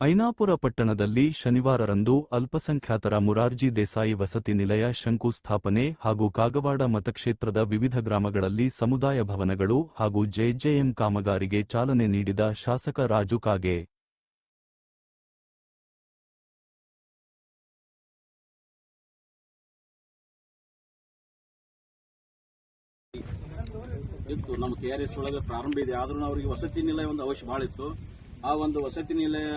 ಐನಾಪುರ ಪಟ್ಟಣದಲ್ಲಿ ಶನಿವಾರರಂದು ಅಲ್ಪಸಂಖ್ಯಾತರ ಮುರಾರ್ಜಿ ದೇಸಾಯಿ ವಸತಿ ನಿಲಯ ಶಂಕುಸ್ಥಾಪನೆ ಹಾಗೂ ಕಾಗವಾಡ ಮತಕ್ಷೇತ್ರದ ವಿವಿಧ ಗ್ರಾಮಗಳಲ್ಲಿ ಸಮುದಾಯ ಭವನಗಳು ಹಾಗೂ ಜೆಜೆಎಂ ಕಾಮಗಾರಿಗೆ ಚಾಲನೆ ನೀಡಿದ ಶಾಸಕ ರಾಜು ಕಾಗೆ. ಇತ್ತು. ನಮ್ಮ ಕೆ ಆರ್ ಎಸ್ ಒಳಗೆ ಪ್ರಾರಂಭ ಇದೆ. ಆದ್ರೂ ಅವರಿಗೆ ವಸತಿ ನಿಲಯ ಒಂದು ಅವಶ್ಯ ಬಹಳ ಇತ್ತು. ಆ ಒಂದು ವಸತಿ ನಿಲಯ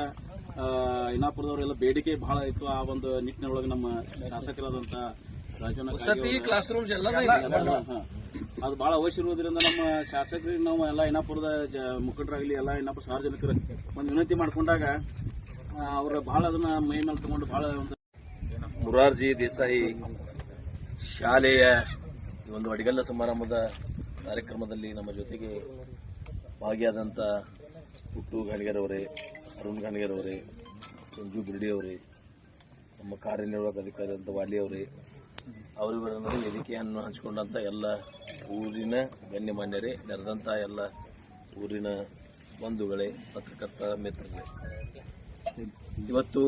ಇನ್ನಾಪುರದವರೆಲ್ಲ ಬೇಡಿಕೆ ಬಹಳ ಇತ್ತು. ಆ ಒಂದು ನಿಟ್ಟಿನೊಳಗೆ ನಮ್ಮ ಕ್ಲಾಸ್ ರೂಮ್ಸ್ ಎಲ್ಲ ಅದು ಬಹಳ ಅವಶ್ಯ ಇರುವುದರಿಂದ ನಮ್ಮ ಶಾಸಕರಿಗೆ ನಾವು ಎಲ್ಲ ಇನಾಪುರದ ಜ- ಮುಖಂಡರಾಗಲಿ ಎಲ್ಲ ಇನ್ನಾಪುರ ಸಾರ್ವಜನಿಕರು ಒಂದು ವಿನಂತಿ ಮಾಡಿಕೊಂಡಾಗ ಅವರ ಬಹಳ ಅದನ್ನ ಮೈ ಮೇಲೆ ತಗೊಂಡು ಬಹಳ ಒಂದು ಮುರಾರ್ಜಿ ದೇಸಾಯಿ ಶಾಲೆಯ ಈ ಒಂದು ಅಡಿಗಲ್ಲ ಸಮಾರಂಭದ ಕಾರ್ಯಕ್ರಮದಲ್ಲಿ ನಮ್ಮ ಜೊತೆಗೆ ಭಾಗಿಯಾದಂಥ ಹುಟ್ಟು ಗಾಣಿಗರವರೇ ಅರುಣ್ ಗಾಣಿಗರವರೇ ಸಂಜು ಬಿರ್ಡಿ ಅವರೇ, ನಮ್ಮ ಕಾರ್ಯನಿರ್ವಾಹಕ ಅಧಿಕಾರಿ ಅಂತ ವಾಲಿ ಅವರೇ ಅವರಿವರ ವೇದಿಕೆಯನ್ನು ಹಂಚಿಕೊಂಡಂತ ಎಲ್ಲ ಊರಿನ ಗಣ್ಯಮಾನ್ಯರೇ ನೆರೆದಂಥ ಎಲ್ಲ ಊರಿನ ಬಂಧುಗಳೇ, ಪತ್ರಕರ್ತ ಮಿತ್ರರೇ. ಇವತ್ತು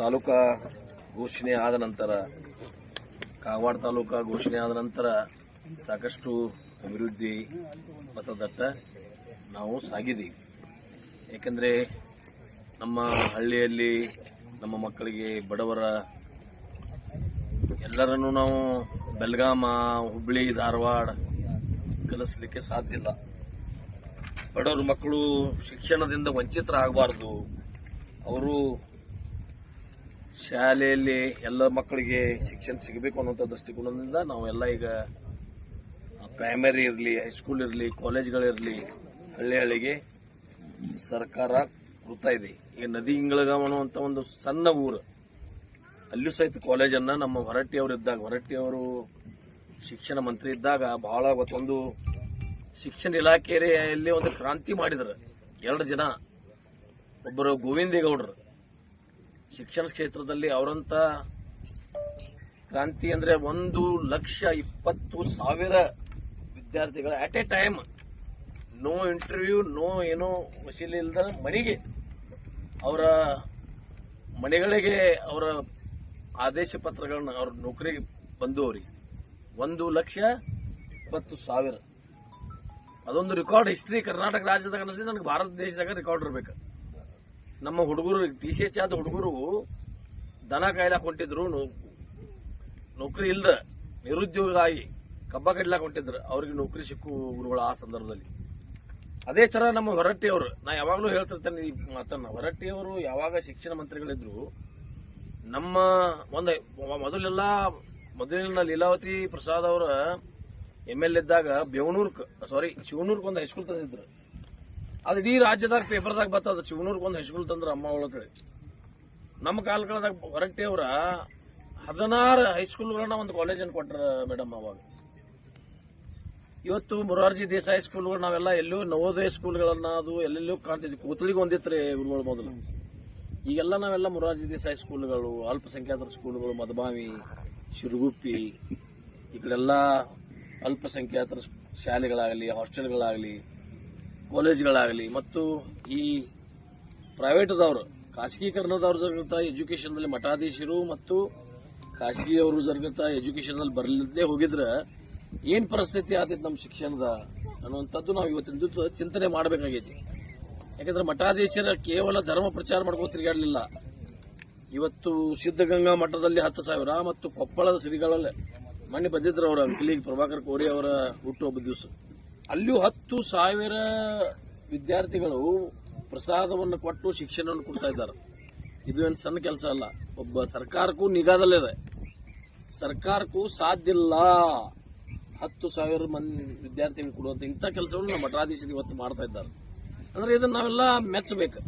ತಾಲೂಕಾ ಘೋಷಣೆ ಆದ ನಂತರ ಕಾಗವಾಡ ತಾಲೂಕಾ ಘೋಷಣೆ ಆದ ನಂತರ ಸಾಕಷ್ಟು ಅಭಿವೃದ್ಧಿ ಪಥದತ್ತ ನಾವು ಸಾಗಿದ್ದೀವಿ. ಏಕೆಂದರೆ ನಮ್ಮ ಹಳ್ಳಿಯಲ್ಲಿ ನಮ್ಮ ಮಕ್ಕಳಿಗೆ ಬಡವರ ಎಲ್ಲರನ್ನೂ ನಾವು ಬೆಲ್ಗಾಮ ಹುಬ್ಬಳ್ಳಿ ಧಾರವಾಡ ಕಲಿಸ್ಲಿಕ್ಕೆ ಸಾಧ್ಯ ಇಲ್ಲ. ಬಡವರ ಮಕ್ಕಳು ಶಿಕ್ಷಣದಿಂದ ವಂಚಿತರಾಗಬಾರ್ದು. ಅವರು ಶಾಲೆಯಲ್ಲಿ ಎಲ್ಲ ಮಕ್ಕಳಿಗೆ ಶಿಕ್ಷಣ ಸಿಗಬೇಕು ಅನ್ನುವಂಥ ದೃಷ್ಟಿಕೋನದಿಂದ ನಾವು ಎಲ್ಲ ಈಗ ಪ್ರೈಮರಿ ಇರಲಿ ಹೈಸ್ಕೂಲ್ ಇರಲಿ ಕಾಲೇಜ್ಗಳಿರಲಿ ಹಳ್ಳಿ ಹಳ್ಳಿಗೆ ಸರ್ಕಾರ ಕೊಡ್ತಾ ಇದೆ. ಈಗ ನದಿ ಇಂಗಳಗಾಮ ಅನ್ನುವಂಥ ಒಂದು ಸಣ್ಣ ಊರು. ಅಲ್ಲೂ ಸಹಿತ ಕಾಲೇಜನ್ನ ನಮ್ಮ ಹೊರಟ್ಟಿ ಅವರು ಇದ್ದಾಗ, ಹೊರಟ್ಟಿ ಅವರು ಶಿಕ್ಷಣ ಮಂತ್ರಿ ಇದ್ದಾಗ ಬಹಳ ಒಂದು ಶಿಕ್ಷಣ ಇಲಾಖೆಯಲ್ಲಿ ಒಂದು ಕ್ರಾಂತಿ ಮಾಡಿದ್ರು. ಎರಡು ಜನ. ಒಬ್ಬರು ಗೋವಿಂದೇಗೌಡರು. ಶಿಕ್ಷಣ ಕ್ಷೇತ್ರದಲ್ಲಿ ಅವರಂತ ಕ್ರಾಂತಿ ಅಂದ್ರೆ ಒಂದು ಲಕ್ಷ ಇಪ್ಪತ್ತು ಸಾವಿರ ವಿದ್ಯಾರ್ಥಿಗಳ at a time no interview, no ಏನೋ ವಶೀಲಿ ಇಲ್ಲದ ಮನೆಗೆ, ಅವರ ಮನೆಗಳಿಗೆ ಅವರ ಆದೇಶ ಪತ್ರಗಳನ್ನ ಅವ್ರ ನೌಕರಿಗೆ ಬಂದು ಅವ್ರಿಗೆ. ಒಂದು ಲಕ್ಷ ಇಪ್ಪತ್ತು ಸಾವಿರ. ಅದೊಂದು ರೆಕಾರ್ಡ್ ಹಿಸ್ಟ್ರಿ ಕರ್ನಾಟಕ ರಾಜ್ಯದಾಗ ಅನಿಸಿದ್ರೆ ನನಗೆ ಭಾರತ ದೇಶದಾಗ ರೆಕಾರ್ಡ್ ಇರಬೇಕು. ನಮ್ಮ ಹುಡುಗರು ಟಿ ಸಿ ಎಚ್ ಆದ ಹುಡುಗರು ದನ ಕಾಯ್ಲಾಕ್ ಹೊಂಟಿದ್ರು ನೌಕರಿ ಇಲ್ದ ನಿರುದ್ಯೋಗ ಆಗಿ ಕಬ್ಬ ಕಡ್ಲಾಕ್ ಹೊಂಟಿದ್ರು. ಅವ್ರಿಗೆ ನೌಕರಿ ಸಿಕ್ಕು ಗುರುಗಳು ಆ ಸಂದರ್ಭದಲ್ಲಿ. ಅದೇ ತರ ನಮ್ಮ ಹೊರಟ್ಟಿ ಅವರು, ನಾ ಯಾವಾಗಲೂ ಹೇಳ್ತಿರ್ತೇನೆ ಈ ಮಾತನ್ನ. ಹೊರಟ್ಟಿಯವರು ಯಾವಾಗ ಶಿಕ್ಷಣ ಮಂತ್ರಿಗಳಿದ್ರು, ನಮ್ಮ ಒಂದು ಮೊದಲೆಲ್ಲ ಮೊದಲಿನ ಲೀಲಾವತಿ ಪ್ರಸಾದ್ ಅವರ ಎಂ ಎಲ್ ಇದ್ದಾಗ ಬೇವನೂರ್ಕ್ ಸಾರಿ ಶಿವನೂರ್ಕ್ ಒಂದು ಹೈಸ್ಕೂಲ್ ತಂದಿದ್ರು. ಅದು ಇಡೀ ರಾಜ್ಯದಾಗ ಪೇಪರ್ದಾಗ ಬರ್ತದ ಶಿವನೂರ್ಗೆ ಒಂದು ಹೈಸ್ಕೂಲ್ ತಂದ್ರ ಅಮ್ಮ ಒಳಗಡೆ ನಮ್ಮ ಕಾಲಗಳದಾಗ ಹೊರಟ್ಟಿ ಅವರ ಹದಿನಾರು ಹೈಸ್ಕೂಲ್ಗಳನ್ನ ಒಂದು ಕಾಲೇಜನ್ನು ಕೊಟ್ಟರು ಮೇಡಮ್ ಅವಾಗ. ಇವತ್ತು ಮೊರಾರ್ಜಿ ದೇಸಾಯಿ ಸ್ಕೂಲ್ಗಳು ನಾವೆಲ್ಲ ಎಲ್ಲೂ ನವೋದಯ ಸ್ಕೂಲ್ಗಳನ್ನ ಅದು ಎಲ್ಲೆಲ್ಲೂ ಕಾಣ್ತಿದ್ವಿ. ಕೂತಳಿಗೆ ಒಂದಿತ್ರಿ ಇವ್ರುಗಳು ಮೊದಲು. ಈಗೆಲ್ಲ ನಾವೆಲ್ಲ ಮೊರಾರ್ಜಿ ದೇಸಾಯಿ ಸ್ಕೂಲ್ಗಳು, ಅಲ್ಪಸಂಖ್ಯಾತರ ಸ್ಕೂಲ್ಗಳು ಮದಬಾವಿ ಶಿರುಗುಪ್ಪಿ, ಈ ಕಡೆಲ್ಲ ಅಲ್ಪಸಂಖ್ಯಾತರ ಶಾಲೆಗಳಾಗಲಿ, ಹಾಸ್ಟೆಲ್ಗಳಾಗಲಿ, ಕಾಲೇಜ್ಗಳಾಗಲಿ ಮತ್ತು ಈ ಪ್ರೈವೇಟ್ದವರು, ಖಾಸಗೀಕರಣದವ್ರು ಜರುಗಿರ್ತಾ ಎಜುಕೇಷನ್ದಲ್ಲಿ ಮಠಾಧೀಶರು ಮತ್ತು ಖಾಸಗಿಯವರು ಜರುಗಿರ್ತಾ ಎಜುಕೇಶನ್ದಲ್ಲಿ ಬರಲಿದ್ದೇ ಹೋಗಿದ್ರೆ ಏನ್ ಪರಿಸ್ಥಿತಿ ಆತೈತಿ ನಮ್ಮ ಶಿಕ್ಷಣದ ಅನ್ನುವಂಥದ್ದು ನಾವು ಇವತ್ತಿನ ದಿವಸ ಚಿಂತನೆ ಮಾಡಬೇಕಾಗೈತಿ. ಯಾಕಂದ್ರೆ ಮಠಾಧೀಶರ ಕೇವಲ ಧರ್ಮ ಪ್ರಚಾರ ಮಾಡ್ಕೋ ತಿರುಗಾಡಲಿಲ್ಲ. ಇವತ್ತು ಸಿದ್ಧಗಂಗಾ ಮಠದಲ್ಲಿ ಹತ್ತು ಸಾವಿರ ಮತ್ತು ಕೊಪ್ಪಳದ ಶ್ರೀಗಳಲ್ಲಿ ಮಣ್ಣೆ ಬಂದಿದ್ರು ಅವರ ಅಂಕಲಿಗೆ ಪ್ರಭಾಕರ್ ಕೋರಿ ಅವರ ಹುಟ್ಟುಹಬ್ಬ ದಿವಸ. ಅಲ್ಲಿಯೂ ಹತ್ತು ಸಾವಿರ ವಿದ್ಯಾರ್ಥಿಗಳು ಪ್ರಸಾದವನ್ನು ಕೊಟ್ಟು ಶಿಕ್ಷಣವನ್ನು ಕೊಡ್ತಾ ಇದ್ದಾರೆ. ಇದು ಏನು ಸಣ್ಣ ಕೆಲಸ ಅಲ್ಲ. ಒಬ್ಬ ಸರ್ಕಾರಕ್ಕೂ ನಿಗಾದಲ್ಲಿದೆ. ಸರ್ಕಾರಕ್ಕೂ ಸಾಧ್ಯ ಇಲ್ಲ. ಹತ್ತು ಸಾವಿರ ಮಂದಿ ವಿದ್ಯಾರ್ಥಿಗಳು ಕೊಡುವಂಥ ಇಂಥ ಕೆಲಸವನ್ನು ನಮ್ಮ ಮಠಾಧೀಶರು ಇವತ್ತು ಮಾಡ್ತಾ ಇದ್ದಾರೆ. ಅಂದ್ರೆ ಇದನ್ನು ನಾವೆಲ್ಲ ಮೆಚ್ಚಬೇಕು.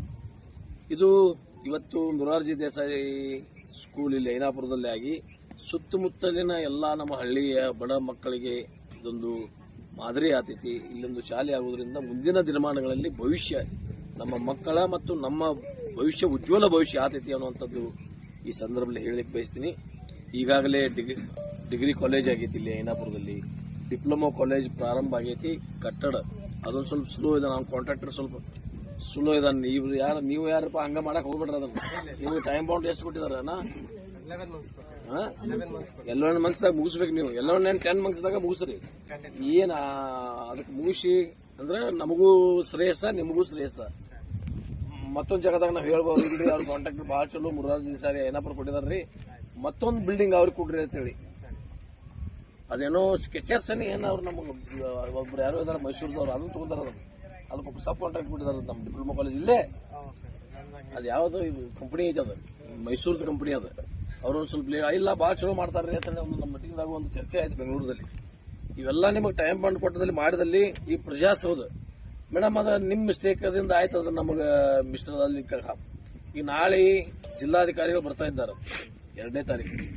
ಇದು ಇವತ್ತು ಮುರಾರ್ಜಿ ದೇಸಾಯಿ ಸ್ಕೂಲ್ ಇಲ್ಲಿ ಐನಾಪುರದಲ್ಲಿ ಆಗಿ ಸುತ್ತಮುತ್ತಲಿನ ಎಲ್ಲ ನಮ್ಮ ಹಳ್ಳಿಯ ಬಡ ಮಕ್ಕಳಿಗೆ ಇದೊಂದು ಮಾದರಿ ಆತೈತಿ ಇಲ್ಲೊಂದು ಶಾಲೆ ಆಗುವುದರಿಂದ ಮುಂದಿನ ದಿನಮಾನಗಳಲ್ಲಿ ಭವಿಷ್ಯ, ನಮ್ಮ ಮಕ್ಕಳ ಮತ್ತು ನಮ್ಮ ಭವಿಷ್ಯ, ಉಜ್ವಲ ಭವಿಷ್ಯ ಆತೈತಿ ಅನ್ನುವಂಥದ್ದು ಈ ಸಂದರ್ಭದಲ್ಲಿ ಹೇಳಲಿಕ್ಕೆ ಬಯಸ್ತೀನಿ. ಈಗಾಗಲೇ ಡಿಗ್ರಿ ಡಿಗ್ರಿ ಕಾಲೇಜ್ ಆಗೈತಿ ಇಲ್ಲಿ ಐನಾಪುರದಲ್ಲಿ. ಡಿಪ್ಲೊಮಾ ಕಾಲೇಜ್ ಪ್ರಾರಂಭ ಆಗೈತಿ, ಕಟ್ಟಡ. ಅದೊಂದು ಸ್ವಲ್ಪ ಸ್ಲೋ ಇದೆ, ನಾವು ಕಾಂಟ್ರಾಕ್ಟರ್ ಸ್ವಲ್ಪ ಸ್ಲೋ ಇದೆ ನೀವು ಯಾರು, ನೀವು ಯಾರಪ್ಪ ಹಂಗ ಮಾಡಕ್ ಹೋಗ್ಬೇಡ್ರಿ ಅದನ್ನ. ನಿಮ್ಗೆ ಟೈಮ್ ಬೌಂಡ್ ಎಷ್ಟು ಕೊಟ್ಟಿದಾರ ಎಲ್ಲೊಂದು ಮಂತ್ಸ್ದಾಗ ಮುಗಿಸ್ಬೇಕು ನೀವು. ಎಲ್ಲೊಂದು ಟೆನ್ ಮಂತ್ಸ್ದಾಗ ಮುಗಿಸ್ರಿ. ಏನ ಅದಕ್ಕೆ ಮುಗಿಸಿ ಅಂದ್ರೆ ನಮಗೂ ಶ್ರೇಯಸ್ಸ, ನಿಮಗೂ ಶ್ರೇಯಸ್ಸ. ಮತ್ತೊಂದು ಜಾಗದಾಗ ನಾವು ಹೇಳ್ಬೋದು ಇಲ್ರಿ ಅವ್ರ ಕಾಂಟ್ಯಾಕ್ಟ್ ಭಾಳ ಚಲೋ, ಮುರಾರ್ಜಿ ಸಾರಿ ಏನಾಪುರ ಕೊಟ್ಟಿದಾರ್ರಿ. ಮತ್ತೊಂದು ಬಿಲ್ಡಿಂಗ್ ಅವ್ರಿಗೆ ಕೊಡ್ರಿ ಅಂತೇಳಿ. ಅದೇನೋ ಸ್ಕೆಚರ್ಸ್ ಏನೋ ಅವ್ರು ನಮಗೆ, ಒಬ್ರು ಯಾರೋ ಇದಾರೆ ಮೈಸೂರದವ್ರು, ಅದನ್ನ ತಗೊಂಡಾರ ಅದು ಅದಕ್ಕೆ ಸಬ್ ಕಾಂಟ್ರಾಕ್ಟ್ ಬಿಟ್ಟಿದ್ದಾರೆ ನಮ್ಮ ಡಿಪ್ಲೊಮಾ ಕಾಲೇಜ್ ಇಲ್ಲೇ. ಅದು ಯಾವ್ದು ಇದು ಕಂಪನಿ ಐತೆ ಅದು. ಮೈಸೂರದ ಕಂಪನಿ ಅದು. ಅವರು ಸ್ವಲ್ಪ ಇಲ್ಲ ಭಾಳ ಚಲೋ ಹೇಳಿ ಒಂದು ನಮ್ಮ ಮೀಟಿಂಗ್ದಾಗ ಒಂದು ಚರ್ಚೆ ಆಯ್ತು ಬೆಂಗಳೂರಲ್ಲಿ ಇವೆಲ್ಲ ನಿಮಗೆ ಟೈಮ್ ಬಂಡ್ ಕೊಟ್ಟದಲ್ಲಿ ಮಾಡಿದಲ್ಲಿ ಈ ಪ್ರಜಾಸೌಧ. ಮೇಡಮ್ ಅದು ನಿಮ್ಮ ಮಿಸ್ಟೇಕ್ ಆಯ್ತು ಅದು ನಮಗೆ, ಮಿಸ್ಟರ್ ಅಲ್ಲಿ ಈಗ ನಾಳೆ ಜಿಲ್ಲಾಧಿಕಾರಿಗಳು ಬರ್ತಾ ಇದ್ದಾರೆ. ಎರಡನೇ ತಾರೀಕು.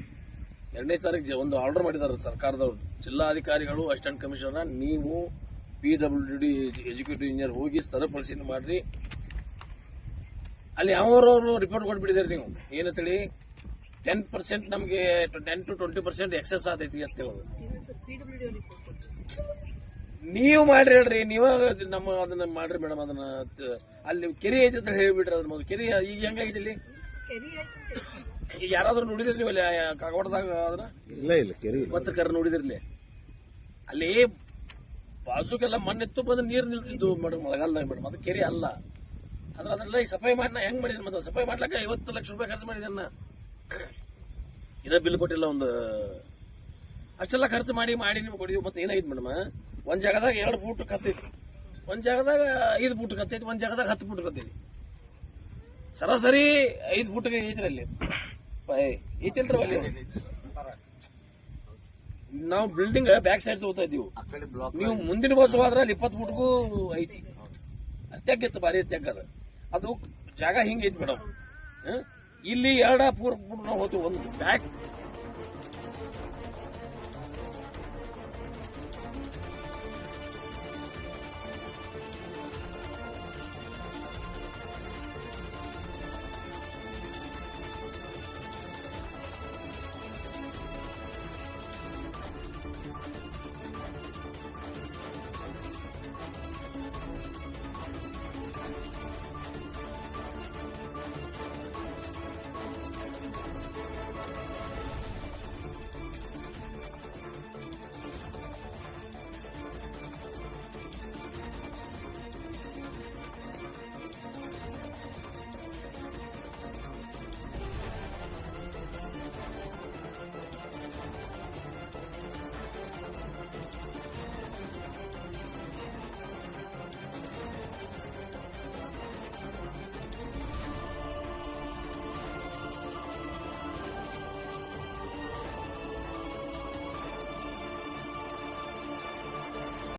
ಎರಡನೇ ತಾರೀಕು ಒಂದು ಆರ್ಡರ್ ಮಾಡಿದ್ದಾರೆ ಸರ್ಕಾರದವರು. ಜಿಲ್ಲಾಧಿಕಾರಿಗಳು ಅಸಿಸ್ಟೆಂಟ್ ಕಮಿಷನರ್ ನೀವು P W D executive engineer ಹೋಗಿ ಸ್ಥಳ ಪರಿಶೀಲನೆ ಮಾಡ್ರಿ. ಅಲ್ಲಿ ಯಾವ್ರವ್ರು ರಿಪೋರ್ಟ್ ಕೊಟ್ಬಿಟ್ಟಿದ್ದೀರಿ ನೀವು? ಏನಂತೇಳಿ ಟೆನ್ ಪರ್ಸೆಂಟ್ ನಮಗೆ ten to twenty percent excess ಆದೈತಿ ಅಂತ ಹೇಳೋದು. ನೀವು ಮಾಡ್ರಿ ಹೇಳ್ರಿ. ನೀವ ನಮ್ಮ ಅದನ್ನ ಮಾಡ್ರಿ ಮೇಡಮ್, ಅದನ್ನ ಅಲ್ಲಿ ಕೆರೆ ಐತಿ ಅಂತ ಹೇಳ್ಬಿಟ್ರಿ ಅದ್ರ ಮೊದಲು. ಕೆರೆ ಈಗ ಹೆಂಗಾಗಿದೆ ಇಲ್ಲಿ? ಈಗ ಯಾರಾದ್ರೂ ನೋಡಿದಿರ್ಲಿ ಅಲ್ಲಿ ಕಾಗವಾಡದಾಗ ಅದನ್ನ ಇಲ್ಲ ಇಲ್ಲ ಕೆರಿ ಪತ್ರಕರ್ ನೋಡಿದಿರ್ಲಿ. ಅಲ್ಲಿ ಬಾಜುಕೆಲ್ಲ ಮಣ್ಣಿತ್ತು ಬಂದು ನೀರು ನಿಲ್ತಿದ್ದು ಮೇಡಮ್ ಮಳೆಗಾಲದಾಗ ಮೇಡಮ್. ಅದು ಕೆರೆ ಅಲ್ಲ. ಅದ್ರ ಅದೆಲ್ಲ ಈ ಸಫಾಯಿ ಮಾಡಿ ನಾ ಹೆಂಗ್ ಮಾಡಿದ್ದೀನಿ ಮತ್ತೆ? ಸಫಾಯಿ ಮಾಡ್ಲಕ್ಕ ಐವತ್ತು ಲಕ್ಷ ರೂಪಾಯಿ ಖರ್ಚು ಮಾಡಿದನ್ನ ಇರೋ ಬಿಲ್ ಕೊಟ್ಟಿಲ್ಲ ಒಂದು. ಅಷ್ಟೆಲ್ಲ ಖರ್ಚು ಮಾಡಿ ಮಾಡಿ ನಿಮ್ಗೆ ಕೊಡಿದ್ವಿ. ಮತ್ತೆ ಏನಾಯ್ತು ಮೇಡಮ್ ಒಂದ್ ಜಾಗದಾಗ ಎರಡು ಫೂಟ್ ಕತ್ತೈತಿ. ಒಂದ್ ಜಾಗದಾಗ ಐದು ಫೂಟ್ ಕತ್ತೈತಿ ಒಂದ್ ಜಾಗದಾಗ ಹತ್ತು ಫೂಟ್ ಕತ್ತೈತಿ. ಸರಾಸರಿ ಐದು ಫೂಟ್ಗೆ ಐತ್ರಿ ಅಲ್ಲಿ. ಏ, ಐತಿಲ್ರಿ ಅಲ್ಲಿ ನಾವು ಬಿಲ್ಡಿಂಗ್ ಬ್ಯಾಕ್ ಸೈಡ್ ತಗೋತಾ ಇದೀವಿ ನೀವು ಮುಂದಿನ ಬಸ್ ಹೋದ್ರೆ ಅಲ್ಲಿ ಇಪ್ಪತ್ತು ಫುಟ್ಗೂ ಐತಿ. ತೆಗ್ಗಿತ್ತು ಭಾರಿ ತೆಗ್ಗದ ಅದು. ಜಾಗ ಹಿಂಗೈತಿ ಮೇಡಮ್. ಇಲ್ಲಿ ಎರಡ ಪೂರ್ ಫುಟ್ ನಾವು ಹೋಗ್ತೀವಿ ಒಂದು ಬ್ಯಾಕ್